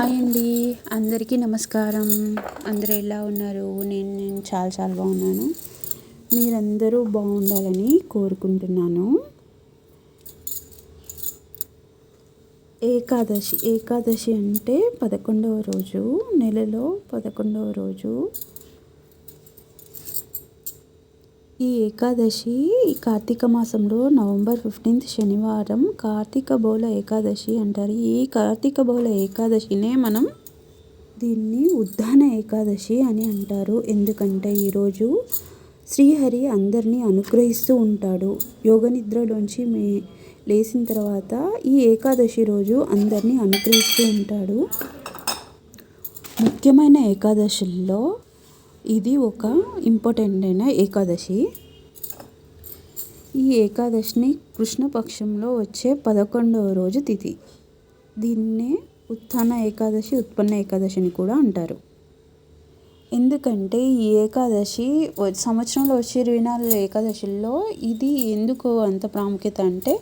Hi అండి. అందరికీ నమస్కారం. అందరూ ఎలా ఉన్నారు? నేను నేను చాలా చాలా బాగున్నాను. మీరందరూ బాగుండాలని కోరుకుంటున్నాను. ఏకాదశి. ఏకాదశి అంటే పదకొండవ రోజు నెలలో పదకొండవ రోజు ఈ ఏకాదశి ఈ కార్తీక మాసంలో నవంబర్ ఫిఫ్టీన్త్ శనివారం కార్తీక బౌల ఏకాదశి అంటారు. ఈ కార్తీక బౌల ఏకాదశినే మనం దీన్ని ఉద్దాన ఏకాదశి అని అంటారు. ఎందుకంటే ఈరోజు శ్రీహరి అందరినీ అనుగ్రహిస్తూ ఉంటాడు. యోగ నిద్రలోంచి మే లేచిన తర్వాత ఈ ఏకాదశి రోజు అందరినీ అనుగ్రహిస్తూ ఉంటాడు. ముఖ్యమైన ఏకాదశుల్లో ఇది ఒక ఇంపార్టెంట్ అయిన ఏకాదశి. ఈ ఏకాదశిని కృష్ణపక్షంలో వచ్చే పదకొండవ రోజు తిథి. దీన్నే ఉత్థాన ఏకాదశి ఉత్పన్న ఏకాదశి అని కూడా అంటారు. ఎందుకంటే ఈ ఏకాదశి సంవత్సరంలో వచ్చే ఇరవై నాలుగు ఏకాదశుల్లో ఇది ఎందుకు అంత ప్రాముఖ్యత అంటే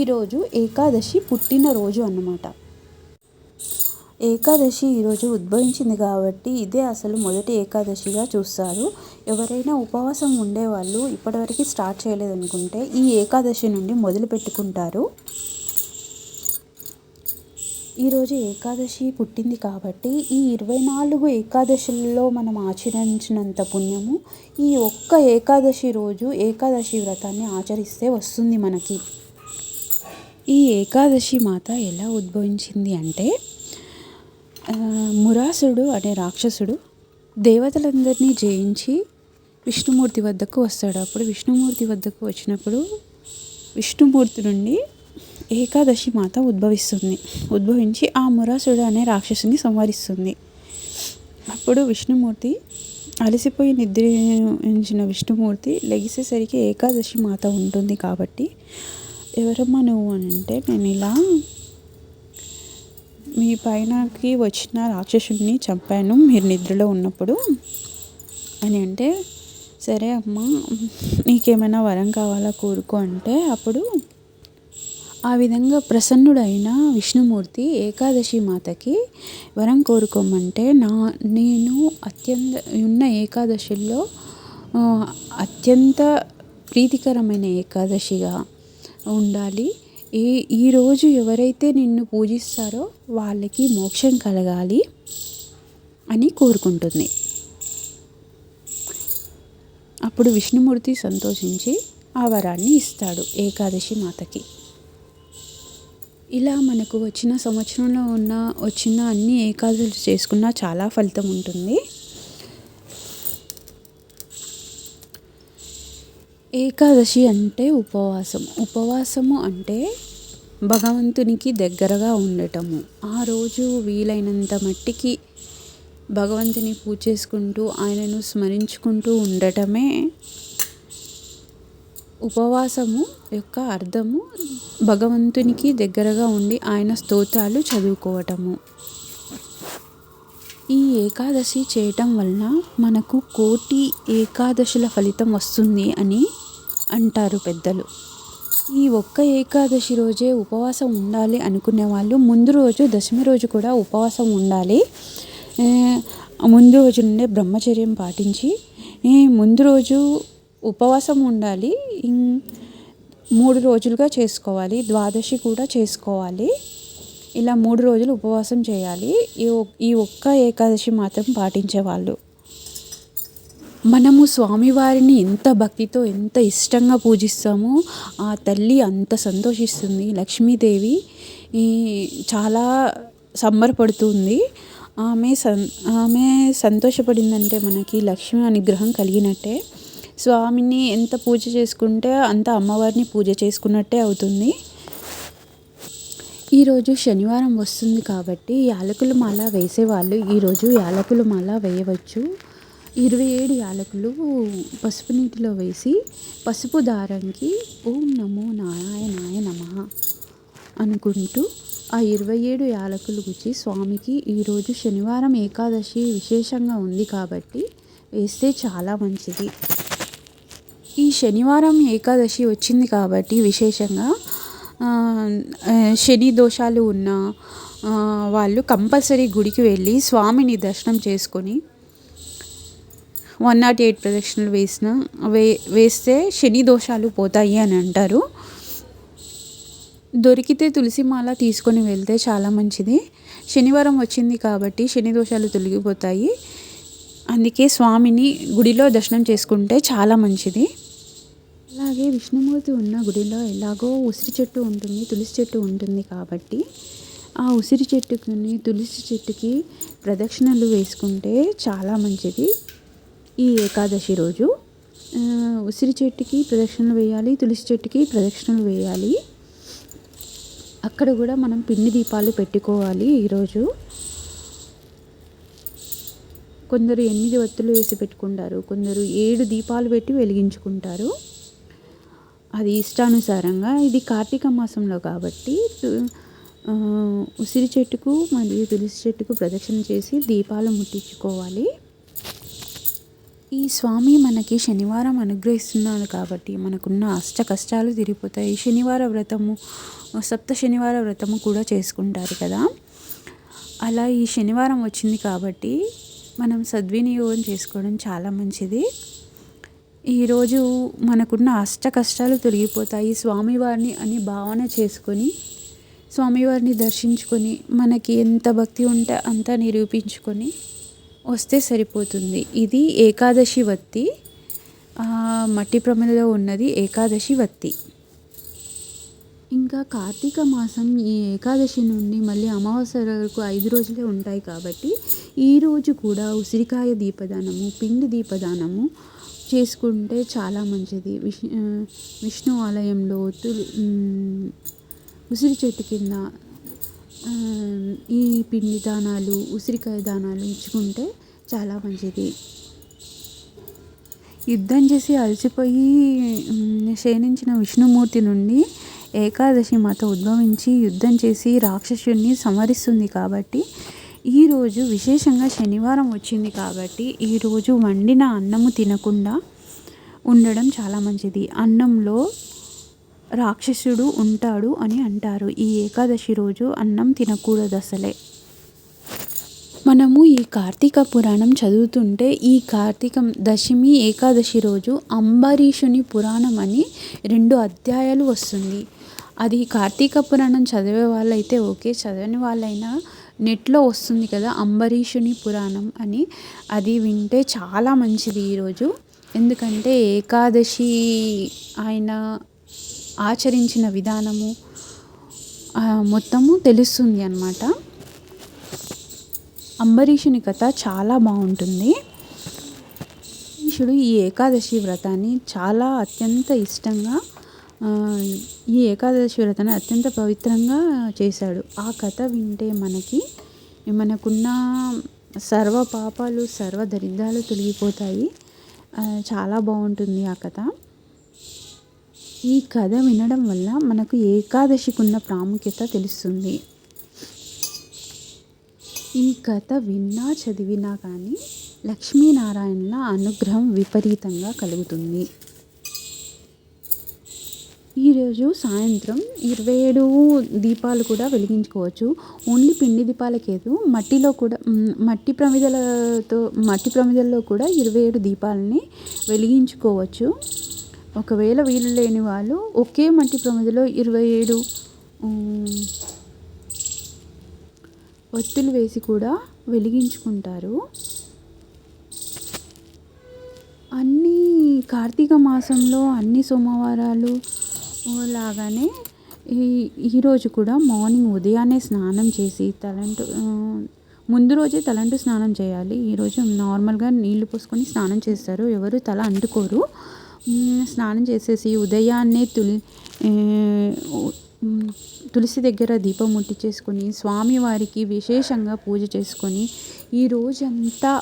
ఈరోజు ఏకాదశి పుట్టినరోజు అన్నమాట. ఏకాదశి ఈరోజు ఉద్భవించింది కాబట్టి ఇదే అసలు మొదటి ఏకాదశిగా చూస్తారు. ఎవరైనా ఉపవాసం ఉండేవాళ్ళు ఇప్పటివరకు స్టార్ట్ చేయలేదనుకుంటే ఈ ఏకాదశి నుండి మొదలు పెట్టుకుంటారు. ఈరోజు ఏకాదశి పుట్టింది కాబట్టి ఈ ఇరవై నాలుగు ఏకాదశుల్లో మనం ఆచరించినంత పుణ్యము ఈ ఒక్క ఏకాదశి రోజు ఏకాదశి వ్రతాన్ని ఆచరిస్తే వస్తుంది మనకి. ఈ ఏకాదశి మాత ఎలా ఉద్భవించింది అంటే మురాసుడు అనే రాక్షసుడు దేవతలందరినీ జయించి విష్ణుమూర్తి వద్దకు వస్తాడు. అప్పుడు విష్ణుమూర్తి వద్దకు వచ్చినప్పుడు విష్ణుమూర్తి నుండి ఏకాదశి మాత ఉద్భవిస్తుంది. ఉద్భవించి ఆ మురాసుడు అనే రాక్షసుని సంహరిస్తుంది. అప్పుడు విష్ణుమూర్తి అలసిపోయి నిద్రించిన విష్ణుమూర్తి లెగిసేసరికి ఏకాదశి మాత ఉంటుంది కాబట్టి ఎవరమ్మా నువ్వు? అని అంటే నేను ఇలా మీ పైనకి వచ్చిన రాక్షసుడిని చంపాను. మీరు నిద్రలో ఉన్నప్పుడు అని అంటే సరే అమ్మ నీకేమైనా వరం కావాలా కోరుకో అంటే అప్పుడు ఆ విధంగా ప్రసన్నుడైన విష్ణుమూర్తి ఏకాదశి మాతకి వరం కోరుకోమంటే నా నేను అత్యంత ఉన్న ఏకాదశిలో అత్యంత ప్రీతికరమైన ఏకాదశిగా ఉండాలి. ఈ ఈరోజు ఎవరైతే నిన్ను పూజిస్తారో వాళ్ళకి మోక్షం కలగాలి అని కోరుకుంటుంది. అప్పుడు విష్ణుమూర్తి సంతోషించి ఆ వరాన్ని ఇస్తాడు ఏకాదశి మాతకి. ఇలా మనకు వచ్చిన సంవత్సరంలో ఉన్న వచ్చిన అన్ని ఏకాదశి చేసుకున్నా చాలా ఫలితం ఉంటుంది. ఏకాదశి అంటే ఉపవాసం. ఉపవాసము అంటే భగవంతునికి దగ్గరగా ఉండటము. ఆ రోజు వీలైనంత మట్టికి భగవంతుని పూజ చేసుకుంటూ ఆయనను స్మరించుకుంటూ ఉండటమే ఉపవాసము యొక్క అర్థము. భగవంతునికి దగ్గరగా ఉండి ఆయన స్తోత్రాలు చదువుకోవటము. ఈ ఏకాదశి చేయటం వలన మనకు కోటి ఏకాదశుల ఫలితం వస్తుంది అని అంటారు పెద్దలు. ఈ ఒక్క ఏకాదశి రోజే ఉపవాసం ఉండాలి అనుకునే వాళ్ళు ముందు రోజు దశమి రోజు కూడా ఉపవాసం ఉండాలి. ముందు రోజు నుండే బ్రహ్మచర్యం పాటించి ముందు రోజు ఉపవాసం ఉండాలి. మూడు రోజులుగా చేసుకోవాలి ద్వాదశి కూడా చేసుకోవాలి. ఇలా మూడు రోజులు ఉపవాసం చేయాలి. ఈ ఈ ఒక్క ఏకాదశి మాత్రం పాటించేవాళ్ళు మనము స్వామివారిని ఎంత భక్తితో ఎంత ఇష్టంగా పూజిస్తామో ఆ తల్లి అంత సంతోషిస్తుంది. లక్ష్మీదేవి ఈ చాలా సంబరపడుతుంది. ఆమె సం ఆమె సంతోషపడిందంటే మనకి లక్ష్మి అనుగ్రహం కలిగినట్టే. స్వామిని ఎంత పూజ చేసుకుంటే అంత అమ్మవారిని పూజ చేసుకున్నట్టే అవుతుంది. ఈరోజు శనివారం వస్తుంది కాబట్టి యాలకుల మాల వేసేవాళ్ళు. ఈరోజు యాలకుల మాల వేయవచ్చు. ఇరవై ఏడు యాలకులు పసుపు నీటిలో వేసి పసుపు దారంకి ఓం నమో నారాయణాయ నమ అనుకుంటూ ఆ ఇరవై ఏడు యాలకులు గుచ్చి స్వామికి ఈరోజు శనివారం ఏకాదశి విశేషంగా ఉంది కాబట్టి వేస్తే చాలా మంచిది. ఈ శనివారం ఏకాదశి వచ్చింది కాబట్టి విశేషంగా శని దోషాలు ఉన్న వాళ్ళు కంపల్సరీ గుడికి వెళ్ళి స్వామిని దర్శనం చేసుకొని వన్ నాట్ ఎయిట్ ప్రదక్షిణలు వేసిన వే వేస్తే శని దోషాలు పోతాయి అని అంటారు. దొరికితే తులసి మాల తీసుకొని వెళ్తే చాలా మంచిది. శనివారం వచ్చింది కాబట్టి శని దోషాలు తొలగిపోతాయి. అందుకే స్వామిని గుడిలో దర్శనం చేసుకుంటే చాలా మంచిది. అలాగే విష్ణుమూర్తి ఉన్న గుడిలో ఎలాగో ఉసిరి చెట్టు ఉంటుంది తులసి చెట్టు ఉంటుంది కాబట్టి ఆ ఉసిరి చెట్టుకుని తులసి చెట్టుకి ప్రదక్షిణలు వేసుకుంటే చాలా మంచిది. ఈ ఏకాదశి రోజు ఉసిరి చెట్టుకి ప్రదక్షిణలు వేయాలి తులసి చెట్టుకి ప్రదక్షిణలు వేయాలి. అక్కడ కూడా మనం పిండి దీపాలు పెట్టుకోవాలి ఈరోజు. కొందరు ఎనిమిది ఒత్తులు వేసి పెట్టుకుంటారు కొందరు ఏడు దీపాలు పెట్టి వెలిగించుకుంటారు. అది ఇష్టానుసారంగా ఇది కార్తీక మాసంలో కాబట్టి ఉసిరి చెట్టుకు మరియు తులసి చెట్టుకు ప్రదక్షిణ చేసి దీపాలు ముట్టించుకోవాలి. ఈ స్వామి మనకి శనివారం అనుగ్రహిస్తున్నాడు కాబట్టి మనకున్న అష్ట కష్టాలు తిరిగిపోతాయి శనివార వ్రతము సప్త శనివార వ్రతము కూడా చేసుకుంటారు కదా. అలా ఈ శనివారం వచ్చింది కాబట్టి మనం సద్వినియోగం చేసుకోవడం చాలా మంచిది. ఈరోజు మనకున్న అష్ట కష్టాలు తొలగిపోతాయి. స్వామివారిని అని భావన చేసుకొని స్వామివారిని దర్శించుకొని మనకి ఎంత భక్తి ఉంటే అంత నిరూపించుకొని వస్తే సరిపోతుంది. ఇది ఏకాదశి వత్తి. మట్టి ప్రమిదలో ఉన్నది ఏకాదశి వత్తి. ఇంకా కార్తీక మాసం ఈ ఏకాదశి నుండి మళ్ళీ అమావాస్య వరకు ఐదు రోజులే ఉంటాయి కాబట్టి ఈరోజు కూడా ఉసిరికాయ దీపదానము పిండి దీపదానము చేసుకుంటే చాలా మంచిది. విష్ విష్ణు ఆలయంలో ఉసిరి చెట్టు కింద ఈ పిండి దానాలు ఉసిరికాయ దానాలు ఇచ్చుకుంటే చాలా మంచిది. యుద్ధం చేసి అలసిపోయి క్షీణించిన విష్ణుమూర్తి నుండి ఏకాదశి మాత ఉద్భవించి యుద్ధం చేసి రాక్షసుని సంహరిస్తుంది కాబట్టి ఈరోజు విశేషంగా శనివారం వచ్చింది కాబట్టి ఈరోజు వండిన అన్నము తినకుండా ఉండడం చాలా మంచిది. అన్నంలో రాక్షసుడు ఉంటాడు అని అంటారు. ఈ ఏకాదశి రోజు అన్నం తినకూడదు అసలే మనము ఈ కార్తీక పురాణం చదువుతుంటే ఈ కార్తీక దశమి ఏకాదశి రోజు అంబరీషుని పురాణం అని రెండు అధ్యాయాలు వస్తుంది. అది కార్తీక పురాణం చదివే వాళ్ళైతే ఓకే చదవని వాళ్ళైనా నెట్లో వస్తుంది కదా అంబరీషుని పురాణం అని. అది వింటే చాలా మంచిది ఈరోజు ఎందుకంటే ఏకాదశి ఆయన ఆచరించిన విధానము మొత్తము తెలుస్తుంది అన్నమాట. అంబరీషుని కథ చాలా బాగుంటుంది. అంబరీషుడు ఈ ఏకాదశి వ్రతాన్ని చాలా అత్యంత ఇష్టంగా ఈ ఏకాదశి వ్రతాన్ని అత్యంత పవిత్రంగా చేశాడు. ఆ కథ వింటే మనకి మనకున్న సర్వ పాపాలు సర్వ దరిద్రాలు తొలగిపోతాయి. చాలా బాగుంటుంది ఆ కథ. ఈ కథ వినడం వల్ల మనకు ఏకాదశికి ఉన్న ప్రాముఖ్యత తెలుస్తుంది. ఈ కథ విన్నా చదివినా కానీ లక్ష్మీనారాయణల అనుగ్రహం విపరీతంగా కలుగుతుంది. ఈరోజు సాయంత్రం ఇరవై ఏడు దీపాలు కూడా వెలిగించుకోవచ్చు. ఓన్లీ పిండి దీపాలకేదు మట్టిలో కూడా మట్టి ప్రమిదలతో మట్టి ప్రమిదల్లో కూడా ఇరవై ఏడు దీపాలని వెలిగించుకోవచ్చు. ఒకవేళ వీలు లేని వాళ్ళు ఒకే మట్టి ప్రమిదలో ఇరవై ఏడు ఒత్తులు వేసి కూడా వెలిగించుకుంటారు. అన్ని కార్తీక మాసంలో అన్ని సోమవారాలు లాగానే ఈ ఈరోజు కూడా మార్నింగ్ ఉదయాన్నే స్నానం చేసి తలంటు ముందు రోజే తలంటు స్నానం చేయాలి. ఈరోజు నార్మల్గా నీళ్ళు పోసుకొని స్నానం చేస్తారు. ఎవరు తల అంటుకోరు. స్నానం చేసేసి ఉదయాన్నే తులి తులసి దగ్గర దీపం ముట్టించేసుకొని స్వామివారికి విశేషంగా పూజ చేసుకొని ఈ రోజంతా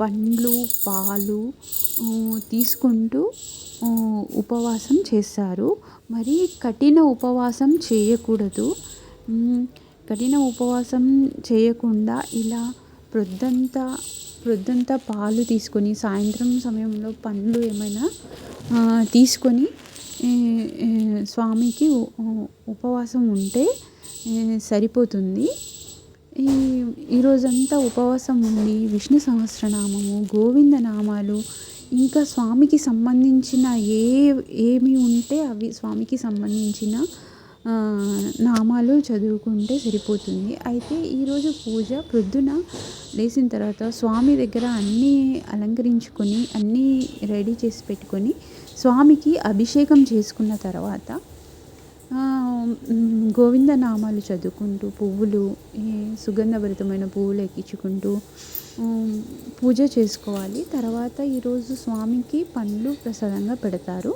పండ్లు పాలు తీసుకుంటూ ఉపవాసం చేస్తారు మరి కఠిన ఉపవాసం చేయకూడదు. కఠిన ఉపవాసం చేయకుండా ఇలా ప్రొద్దంతా ప్రొద్దంతా పాలు తీసుకొని సాయంత్రం సమయంలో పండ్లు ఏమైనా తీసుకొని స్వామికి ఉపవాసం ఉంటే సరిపోతుంది. ఈ ఈరోజంతా ఉపవాసం ఉండి విష్ణు సహస్రనామము గోవింద నామాలు ఇంకా స్వామికి సంబంధించిన ఏ ఏమి ఉంటే అవి స్వామికి సంబంధించిన నామాలు చదువుకుంటే సరిపోతుంది. అయితే ఈరోజు పూజ ప్రొద్దున లేచిన తర్వాత స్వామి దగ్గర అన్నీ అలంకరించుకొని అన్నీ రెడీ చేసి పెట్టుకొని స్వామికి అభిషేకం చేసుకున్న తర్వాత గోవింద నామాలు చదువుకుంటూ పువ్వులు సుగంధభరితమైన పువ్వులు ఎక్కించుకుంటూ పూజ చేసుకోవాలి. తర్వాత ఈరోజు స్వామికి పండ్లు ప్రసాదంగా పెడతారు.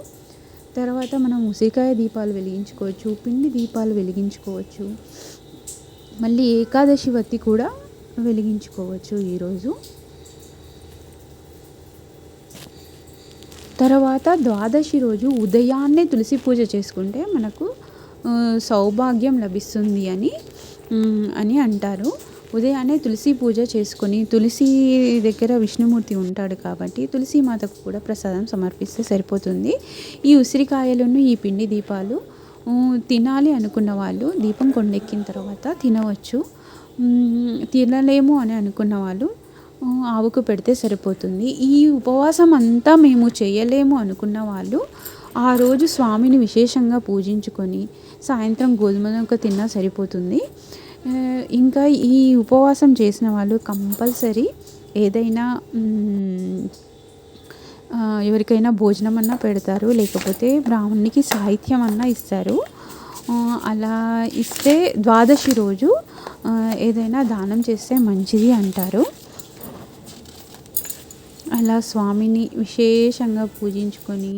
తర్వాత మనం ఉసిరికాయ దీపాలు వెలిగించుకోవచ్చు పిండి దీపాలు వెలిగించుకోవచ్చు మళ్ళీ ఏకాదశి వత్తి కూడా వెలిగించుకోవచ్చు ఈరోజు. తర్వాత ద్వాదశి రోజు ఉదయాన్నే తులసి పూజ చేసుకుంటే మనకు సౌభాగ్యం లభిస్తుంది అని అని అంటారు. ఉదయాన్నే తులసి పూజ చేసుకొని తులసి దగ్గర విష్ణుమూర్తి ఉంటాడు కాబట్టి తులసి మాతకు కూడా ప్రసాదం సమర్పిస్తే సరిపోతుంది. ఈ ఉసిరికాయలను ఈ పిండి దీపాలు తినాలి అనుకున్న వాళ్ళు దీపం కొండెక్కిన తర్వాత తినవచ్చు. తినలేము అని అనుకున్న వాళ్ళు ఆవుకు పెడితే సరిపోతుంది. ఈ ఉపవాసం అంతా మేము చేయలేము అనుకున్న వాళ్ళు ఆ రోజు స్వామిని విశేషంగా పూజించుకొని సాయంత్రం గోధుమ నూక తిన్నా సరిపోతుంది. ఇంకా ఈ ఉపవాసం చేసిన వాళ్ళు కంపల్సరీ ఏదైనా ఎవరికైనా భోజనం అన్నా పెడతారు లేకపోతే బ్రాహ్మణునికి సాహిత్యం అన్నా ఇస్తారు. అలా ఇస్తే ద్వాదశి రోజు ఏదైనా దానం చేస్తే మంచిది అంటారు. అలా స్వామిని విశేషంగా పూజించుకొని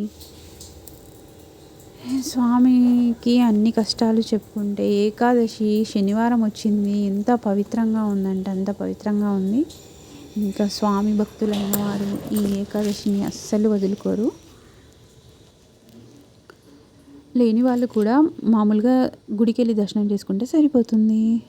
స్వామికి అన్ని కష్టాలు చెప్పుకుంటే ఏకాదశి శనివారం వచ్చింది. ఎంత పవిత్రంగా ఉందంటే అంత పవిత్రంగా ఉంది. ఇంకా స్వామి భక్తులైన వారు ఈ ఏకాదశిని అస్సలు వదులుకోరు. లేని వాళ్ళు కూడా మామూలుగా గుడికి వెళ్ళి దర్శనం చేసుకుంటే సరిపోతుంది.